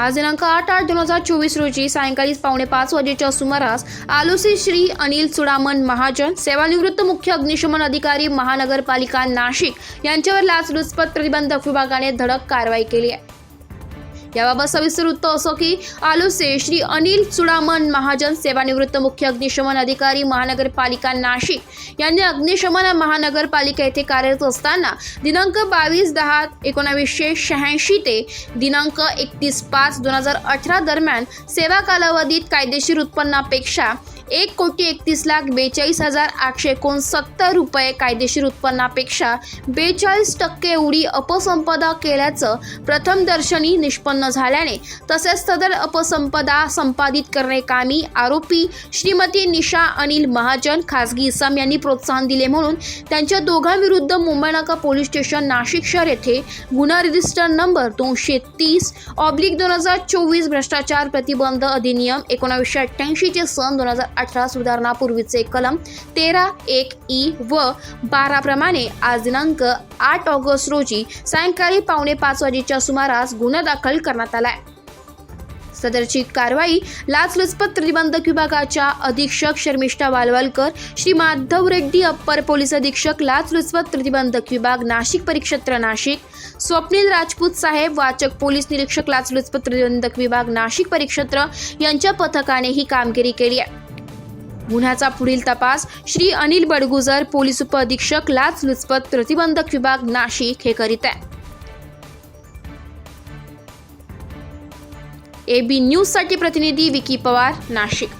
आज दिनांक आठ आठ दोन हजार चोवीस रोजी सायंकाळी पावणे पाच वाजेच्या सुमारास आलुसी श्री अनिल चुडामन महाजन सेवानिवृत्त मुख्य अग्निशमन अधिकारी महानगरपालिका नाशिक यांच्यावर लाचलुचपत प्रतिबंधक विभागाने धडक कारवाई केली आहे. याबाबत सविस्तर वृत्त असो की आलुसे श्री अनिल चुडामन महाजन सेवानिवृत्त मुख्य अग्निशमन अधिकारी महानगरपालिका नाशिक यांनी अग्निशमन महानगरपालिका येथे कार्यरत असताना दिनांक बावीस दहा एकोणावीसशे शहाऐंशी ते दिनांक एकतीस पाच दोन हजार अठरा दरम्यान सेवा कालावधीत कायदेशीर उत्पन्नापेक्षा एक कोटी एकतीस लाख बेचाळीस हजार आठशे एकोणसत्तर रुपये कायदेशीर उत्पन्नापेक्षा बेचाळीस टक्के एवढी अपसंपदा केल्याचं प्रथमदर्शनी निष्पन्न झाल्याने तसेच सदर अपसंपदा संपादित करणे कामी आरोपी श्रीमती निशा अनिल महाजन खासगी इसम यांनी प्रोत्साहन दिले म्हणून त्यांच्या दोघांविरुद्ध मुंबई नाका पोलीस स्टेशन नाशिक शहर येथे गुन्हा रजिस्टर नंबर दोनशे तीस ऑब्लिक दोन हजार चोवीस भ्रष्टाचार प्रतिबंध अधिनियम एकोणावीसशे अठ्ठ्याऐंशीचे सन दोन हजार अठरा सुधारणापूर्वीचे कलम तेरा एक ई व बारा प्रमाणे आज दिनांक आठ ऑगस्ट रोजी सायंकाळी पावणे पाच वाजेच्या सुमारास गुन्हा दाखल करण्यात आलाय. सदरची कारवाई लाचलुचपत प्रतिबंधक विभागाच्या अधीक्षक शर्मिष्ठा वालवालकर श्री माधव रेड्डी अप्पर पोलीस अधीक्षक लाचलुचपत प्रतिबंधक विभाग नाशिक परिक्षेत्र नाशिक स्वप्नील राजपूत साहेब वाचक पोलीस निरीक्षक लाचलुचपत प्रतिबंधक विभाग नाशिक परिक्षेत्र यांच्या पथकाने ही कामगिरी केली आहे. गुन्ह्याचा पुढील तपास श्री अनिल बडगुजर पोलीस उपअधीक्षक लाचलुचपत प्रतिबंधक विभाग नाशिक हे करीत आहे. एबी न्यूजसाठी प्रतिनिधी विकी पवार नाशिक.